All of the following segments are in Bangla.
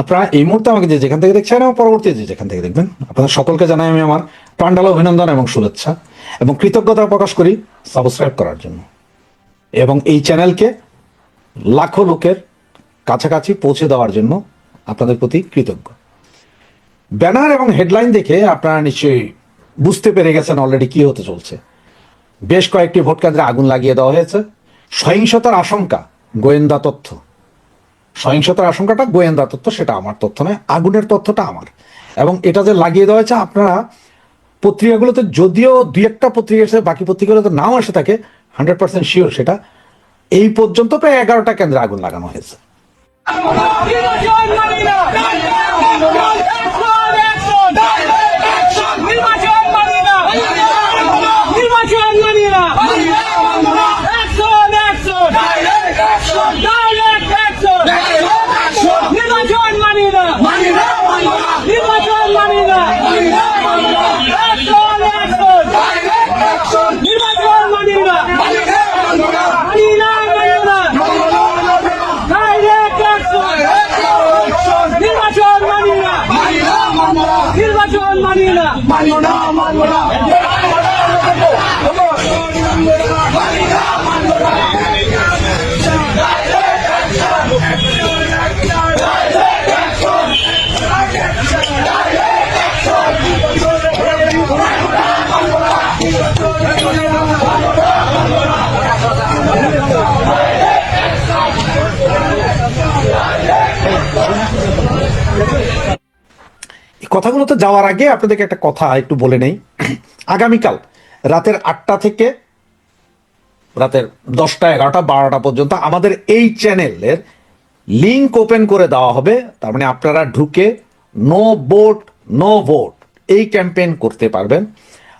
আপনারা এই মুহূর্তে আমাকে যে যেখান থেকে দেখছেন এবং পরবর্তী যেখান থেকে দেখবেন, আপনাদের সকলকে জানাই আমি আমার প্রাণডাল অভিনন্দন এবং শুভেচ্ছা এবং কৃতজ্ঞতা প্রকাশ করি সাবস্ক্রাইব করার জন্য। এবং এই চ্যানেলকে লাখো লোকের কাছাকাছি পৌঁছে দেওয়ার জন্য আপনাদের প্রতি কৃতজ্ঞ। ব্যানার এবং হেডলাইন দেখে আপনারা নিশ্চয়ই বুঝতে পেরে গেছেন অলরেডি কি হতে চলছে। বেশ কয়েকটি ভোট কেন্দ্রে আগুন লাগিয়ে দেওয়া হয়েছে। সহিংসতার আশঙ্কা, গোয়েন্দা তথ্য। সহিংসতার আশঙ্কাটা গোয়েন্দা তথ্য, সেটা আমার তথ্য নয়, আগুনের তথ্যটা আমার। এবং এটা যে লাগিয়ে দেওয়া হয়েছে, আপনারা পত্রিকাগুলোতে যদিও দুই একটা পত্রিকা এসে, বাকি পত্রিকাগুলোতে নাও আসে থাকে হান্ড্রেড পার্সেন্ট শিওর সেটা, এই পর্যন্ত প্রায় এগারোটা কেন্দ্রে আগুন লাগানো হয়েছে নির্বাচন মানি না নির্বাচন মানি না অ্যাকশন অ্যাকশন ডাইরেক্ট অ্যাকশন নির্বাচন মানি না নির্বাচন মানি না অ্যাকশন অ্যাকশন নির্বাচন মানি না মানি না মানি না ডাইরেক্ট অ্যাকশন নির্বাচন মানি না নির্বাচন মানি না এই কথাগুলোতে যাওয়ার আগে আপনাদেরকে একটা কথা একটু বলে নেই। আগামীকাল রাতের আটটা থেকে রাতের দশটা, এগারোটা, বারোটা পর্যন্ত আমাদের এই চ্যানেলের লিংক ওপেন করে দেওয়া হবে। তার মানে আপনারা ঢুকে নো ভোট নো ভোট এই ক্যাম্পেইন করতে পারবেন।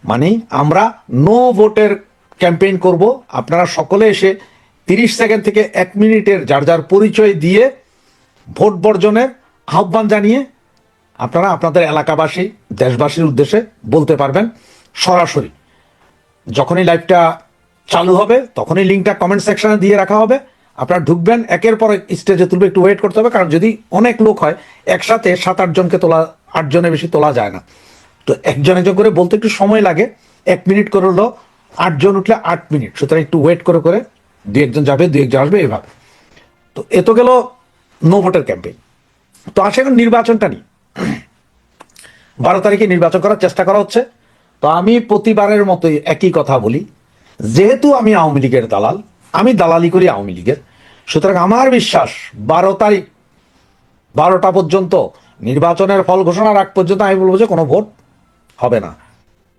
মানে আমরা নো ভোটের ক্যাম্পেইন করব। আপনারা সকলে এসে তিরিশ সেকেন্ড থেকে এক মিনিটের যার যার পরিচয় দিয়ে ভোট বর্জনের আহ্বান জানিয়ে আপনারা আপনাদের এলাকাবাসী, দেশবাসীর উদ্দেশ্যে বলতে পারবেন, সরাসরি যখনই লাইভটা চালু হবে, তখনই লিঙ্কটা কমেন্ট সেকশনে দিয়ে রাখা হবে। আপনারা ঢুকবেন, একের পর স্টেজে তুলবে, একটু ওয়েট করতে হবে, কারণ যদি অনেক লোক হয়, একসাথে সাত আটজনকে তোলা আটজনের বেশি তোলা যায় না। তো একজন একজন করে বলতে একটু সময় লাগে, এক মিনিট করে হলো আটজন উঠলে আট মিনিট সুতরাং একটু ওয়েট করে করে দু একজন যাবে দু একজন আসবে, এভাবে। তো এ তো গেল নো ভোটের ক্যাম্পেইন তো আসে এখন নির্বাচনটা নিয়ে। বারো তারিখে নির্বাচন করার চেষ্টা করা হচ্ছে। তো আমি প্রতিবারের মতোই একই কথা বলি। যেহেতু আমি আওয়ামী লীগের দালাল, আমি দালালি করি আওয়ামী লীগের। সুতরাং আমার বিশ্বাস, বারো তারিখ, বারোটা পর্যন্ত নির্বাচনের ফল ঘোষণার আগ পর্যন্ত আমি বলব যে কোনো ভোট হবে না।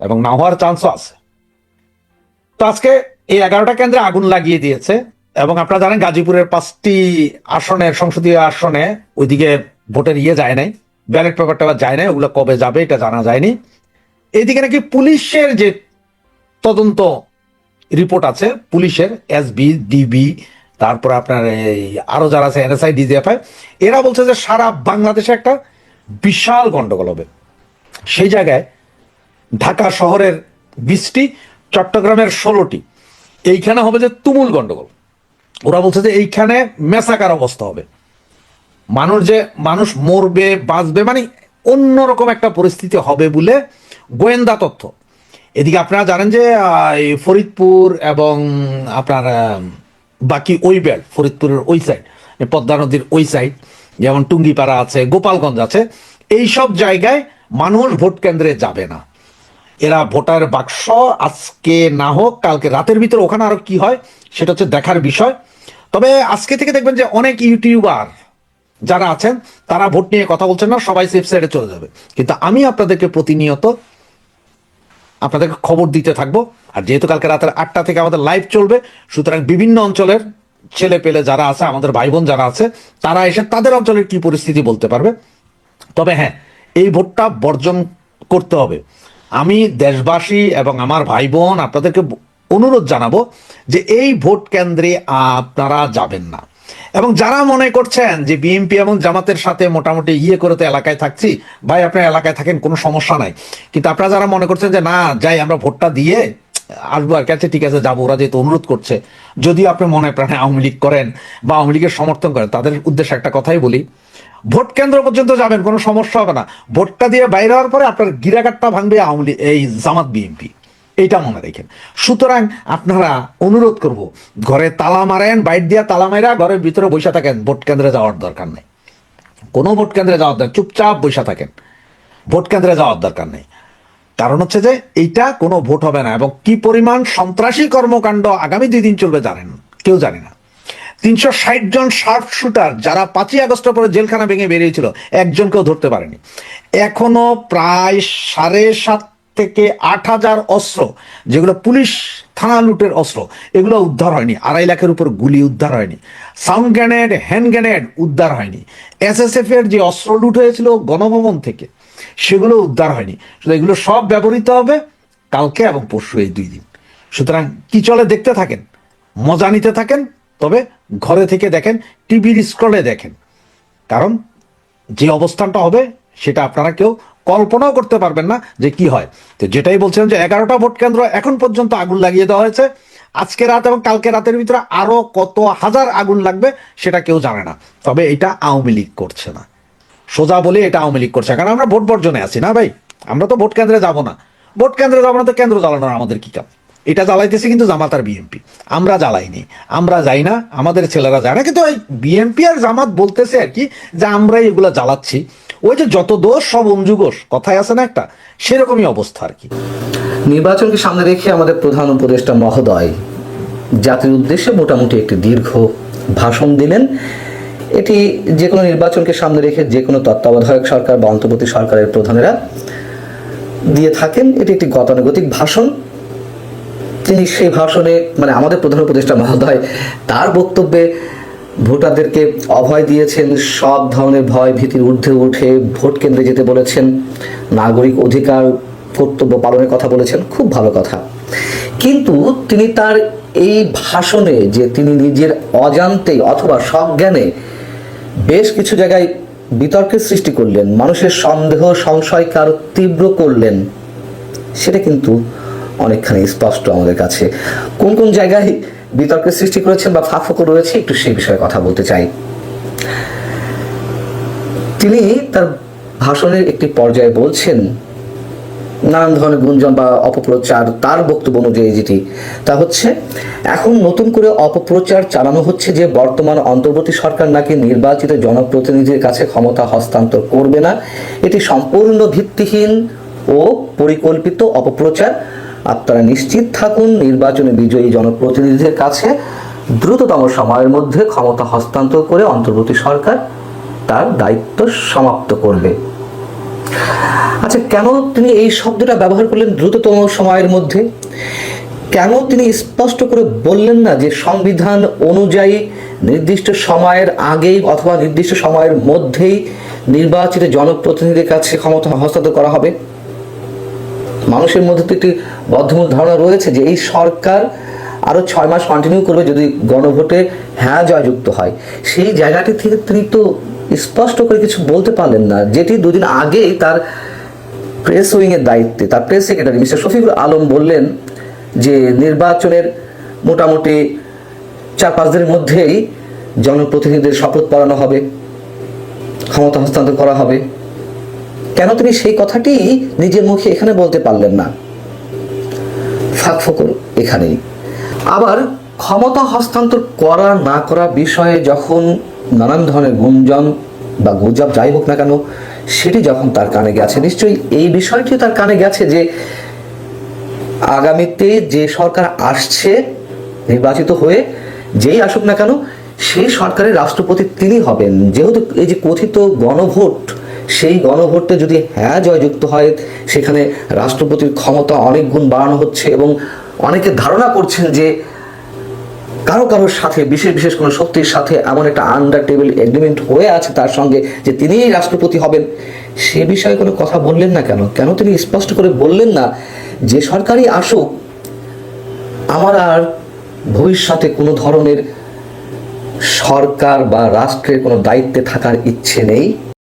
এবং না হওয়ার চান্সও আছে। তো আজকে এই এগারোটা কেন্দ্রে আগুন লাগিয়ে দিয়েছে। এবং আপনারা জানেন গাজীপুরের পাঁচটি আসনের, সংসদীয় আসনে ওইদিকে ভোটের ইয়ে যায় নাই। ব্যালট পেপারটা যায় না ওগুলো কবে যাবে এটা জানা যায়নি। এদিকে নাকি পুলিশের যে তদন্ত রিপোর্ট আছে, পুলিশের এসবি, ডিবি, তারপরে আপনার এই আরও যারা আছে, এনএসআই, ডিজিএফআই, এরা বলছে যে সারা বাংলাদেশে একটা বিশাল গন্ডগোল হবে। সেই জায়গায় ঢাকা শহরের বিশটি, চট্টগ্রামের ষোলোটি, এইখানে হবে যে তুমুল গন্ডগোল। ওরা বলছে যে এইখানে মেসাকার অবস্থা হবে। মানুষ যে, মানুষ মরবে, বাঁচবে মানে অন্যরকম একটা পরিস্থিতি হবে বলে গোয়েন্দা তথ্য। এদিকে আপনারা জানেন যে ফরিদপুর এবং আপনার বাকি ওই বেল্ট ফরিদপুরের ওই সাইড পদ্মা নদীর ওই সাইড যেমন টুঙ্গিপাড়া আছে, গোপালগঞ্জ আছে এই সব জায়গায় মানুষ ভোট কেন্দ্রে যাবে না। এরা ভোটার বাক্স আজকে না হোক, কালকে রাতের ভিতরে ওখানে আরও কি হয়, সেটা হচ্ছে দেখার বিষয়। তবে আজকে থেকে দেখবেন যে অনেক ইউটিউবার যারা আছেন, তারা ভোট নিয়ে কথা বলছেন না, সবাই সেফ সাইডে চলে যাবে। কিন্তু আমি আপনাদেরকে প্রতিনিয়ত আপনাদেরকে খবর দিতে থাকব। আর যেহেতু কালকে রাতের আটটা থেকে আমাদের লাইভ চলবে, সুতরাং বিভিন্ন অঞ্চলের ছেলে পেলে যারা আছে, আমাদের ভাই বোন যারা আছে, তারা এসে তাদের অঞ্চলের কি পরিস্থিতি বলতে পারবে? তবে হ্যাঁ এই ভোটটা বর্জন করতে হবে। আমি দেশবাসী এবং আমার ভাই বোন আপনাদেরকে অনুরোধ জানাব যে এই ভোট কেন্দ্রে আপনারা যাবেন না। এবং যারা মনে করছেন যে বিএনপি এবং জামাতের সাথে মোটামুটি ইয়ে করে তো এলাকায় থাকছি, ভাই, আপনার এলাকায় থাকেন, কোনো সমস্যা নাই। কিন্তু আপনারা যারা মনে করছেন যে, না, যাই, আমরা ভোটটা দিয়ে আসব আর কাছে ঠিক আছে, যাব, ওরা যেহেতু অনুরোধ করছে। যদিও আপনি মনে প্রাণে আওয়ামী লীগ করেন বা আওয়ামী লীগের সমর্থন করেন, তাদের উদ্দেশ্যে একটা কথাই বলি, ভোট কেন্দ্র পর্যন্ত যাবেন, কোনো সমস্যা হবে না। ভোটটা দিয়ে বাইরে হওয়ার পরে আপনার গিরাকাটটা ভাঙবে আওয়ামী এই জামাত বিএনপি। এইটা মনে রেখেন। সুতরাং আপনারা অনুরোধ করব, ঘরে তালা মারেন, বাইর দিয়া তালা মারা ঘরের ভিতরে বসে থাকেন, ভোট কেন্দ্রে যাওয়ার দরকার নেই। কোনো ভোট কেন্দ্রে যাওয়ার দরকার, চুপচাপ বসে থাকেন। ভোট কেন্দ্রে যাওয়ার দরকার নেই। কারণ হচ্ছে যে, এইটা কোনো ভোট হবে না এবং কি পরিমাণ সন্ত্রাসী কর্মকাণ্ড আগামী দুই দিন চলবে জানেন, কেউ জানে না। তিনশো ষাট জন শার্প শুটার যারা পাঁচই আগস্টের পরে জেলখানা ভেঙে বেরিয়েছিল, একজনকেও ধরতে পারেনি। এখনও প্রায় সাড়ে সাত থেকে আট হাজার অস্ত্র, যেগুলো পুলিশ থানা লুটের অস্ত্র, এগুলো উদ্ধার হয়নি। আড়াই লাখের উপর গুলি উদ্ধার হয়নি। সাউন্ড গ্রেনেড, হ্যান্ড গ্রেনেড উদ্ধার হয়নি। এসএসএফ এর যে অস্ত্র লুট হয়েছিল গণভবন থেকে, সেগুলো উদ্ধার হয়নি। শুধু এগুলো সব ব্যবহৃত হবে কালকে এবং পরশু এই দুই দিন। সুতরাং কি চলে দেখতে থাকেন, মজা নিতে থাকেন, তবে ঘরে থেকে দেখেন, টিভির স্ক্রলে দেখেন। কারণ যে অবস্থানটা হবে সেটা আপনারা কেউ কল্পনাও করতে পারবেন না যে কি হয়। তো যেটাই বলছিলাম যে এগারোটা ভোট কেন্দ্র এখন পর্যন্ত আগুন লাগিয়ে দেওয়া হয়েছে। আজকে রাত এবং কালকে রাতের ভিতরে আরও কত হাজার আগুন লাগবে সেটা কেউ জানে না। তবে এটা আওয়ামী লীগ করছে না। সোজা বলে এটা আওয়ামী লীগ করছে কারণ আমরা ভোট বর্জনে আছি না ভাই? আমরা তো ভোট কেন্দ্রে যাব না। ভোট কেন্দ্রে যাব না তো কেন্দ্র জ্বালানোর আমাদের কি কাম এটা জ্বালাইতেছে কিন্তু জামাত আর বিএনপি আমরা জ্বালাইনি। আমরা যাই না, আমাদের ছেলেরা যায় না। কিন্তু ওই বিএনপি আর জামাত বলতেছে আর কি যে আমরাই এগুলো জ্বালাচ্ছি। ওই যে যত দোষ, সব অঞ্জুগোষ কথায় আছে না একটা? সেরকমই অবস্থা আর কি। নির্বাচনকে সামনে রেখে আমাদের প্রধান উপদেষ্টা মহোদয় জাতির উদ্দেশ্যে মোটামুটি একটি দীর্ঘ ভাষণ দিলেন। এটি যে কোনো নির্বাচনকে সামনে রেখে যে কোনো তত্ত্বাবধায়ক সরকার বা অন্তর্বর্তী সরকারের প্রধানেরা দিয়ে থাকেন। এটি একটি গতানুগতিক ভাষণ। তিনি সেই ভাষণে মানে আমাদের প্রধান উপদেষ্টা মহোদয় তার বক্তব্যে ভোটারদেরকে অভয় দিয়েছেন, সব ধরনের ভয় ভীতির ঊর্ধ্বে উঠে ভোট কেন্দ্রে যেতে বলেছেন, নাগরিক অধিকার, কর্তব্য পালনের কথা বলেছেন, খুব ভালো কথা। কিন্তু তিনি তার এই ভাষণে যে তিনি নিজের অজান্তেই অথবা সজ্ঞানে বেশ কিছু জায়গায় বিতর্কের সৃষ্টি করলেন, মানুষের সন্দেহ সংশয়কে আরও তীব্র করলেন, সেটা কিন্তু অনেকখানি স্পষ্ট আমাদের কাছে। কোন কোন জায়গায় বিতর্কের সৃষ্টি করেছেন বা ফাঁকফোকর রয়েছে, একটু সেই বিষয়ে কথা বলতে চাই। তিনি তার ভাষণের একটি পর্যায়ে বলছেন, নানান ধরনের গুঞ্জন বা অপপ্রচার তার বক্তব্য অনুযায়ী যেটি, তা হচ্ছে, এখন নতুন করে অপপ্রচার চালানো হচ্ছে যে বর্তমান অন্তর্বর্তী সরকার নাকি নির্বাচিত জনপ্রতিনিধির কাছে ক্ষমতা হস্তান্তর করবে না, এটি সম্পূর্ণ ভিত্তিহীন ও পরিকল্পিত অপপ্রচার। আপনারা নিশ্চিত থাকুন, নির্বাচনে বিজয়ী জনপ্রতিনিধিদের কাছে দ্রুততম সময়ের মধ্যে ক্ষমতা হস্তান্তর করে অন্তর্বর্তী সরকার তার দায়িত্ব সমাপ্ত করবে। আচ্ছা কেন তিনি এই শব্দটা ব্যবহার করলেন দ্রুততম সময়ের মধ্যে? কেন তিনি স্পষ্ট করে বললেন না যে সংবিধান অনুযায়ী নির্দিষ্ট সময়ের আগেই অথবা নির্দিষ্ট সময়ের মধ্যেই নির্বাচিত জনপ্রতিনিধির কাছে ক্ষমতা হস্তান্তর করা হবে? মানুষের মধ্যে তো একটি বদ্ধমূল ধারণা রয়েছে যে এই সরকার আরও ছয় মাস কন্টিনিউ করবে যদি গণভোটে হ্যাঁ জয়যুক্ত হয়। সেই জায়গাটি থেকে তিনি তো স্পষ্ট করে কিছু বলতে পারলেন না। যেটি দুদিন আগেই তার প্রেস উইং এর দায়িত্বে, তার press secretary mister Shafiqul Alam বললেন যে নির্বাচনের মোটামুটি চার পাঁচ দিনের মধ্যেই জনপ্রতিনিধিদের শপথ পড়ানো হবে, ক্ষমতা হস্তান্তর করা হবে। কেন তিনি সেই কথাটি নিজের মুখে এখানে বলতে পারলেন না? ফাঁক ফোকর এখানেই। আবার ক্ষমতা হস্তান্তর করা না করা বিষয়ে যখন নানান ধরনের গুঞ্জন বা গুজব যাই হোক না কেন, সেটি যখন তার কানে গেছে, নিশ্চয়ই এই বিষয়টি তার কানে গেছে যে আগামীতে যে সরকার আসছে, নির্বাচিত হয়ে যেই আসুক না কেন, সেই সরকারের রাষ্ট্রপতি তিনি হবেন। যেহেতু এই যে কথিত গণভোট সেই গণভোটে যদি হ্যাঁ জয়যুক্ত হয়, সেখানে রাষ্ট্রপতির ক্ষমতা অনেক গুণ বাড়ানো হচ্ছে এবং অনেকে ধারণা করছেন যে কারও কারোর সাথে, বিশেষ বিশেষ কোনো শক্তির সাথে এমন একটা আন্ডার টেবিল এগ্রিমেন্ট হয়ে আছে তার সঙ্গে যে তিনিই রাষ্ট্রপতি হবেন। সে বিষয়ে কোনো কথা বললেন না কেন? কেন তিনি স্পষ্ট করে বললেন না যে সরকারই আসুক, আমার আর ভবিষ্যতে কোনো ধরনের সরকার বা রাষ্ট্রের কোনো দায়িত্বে থাকার ইচ্ছে নেই।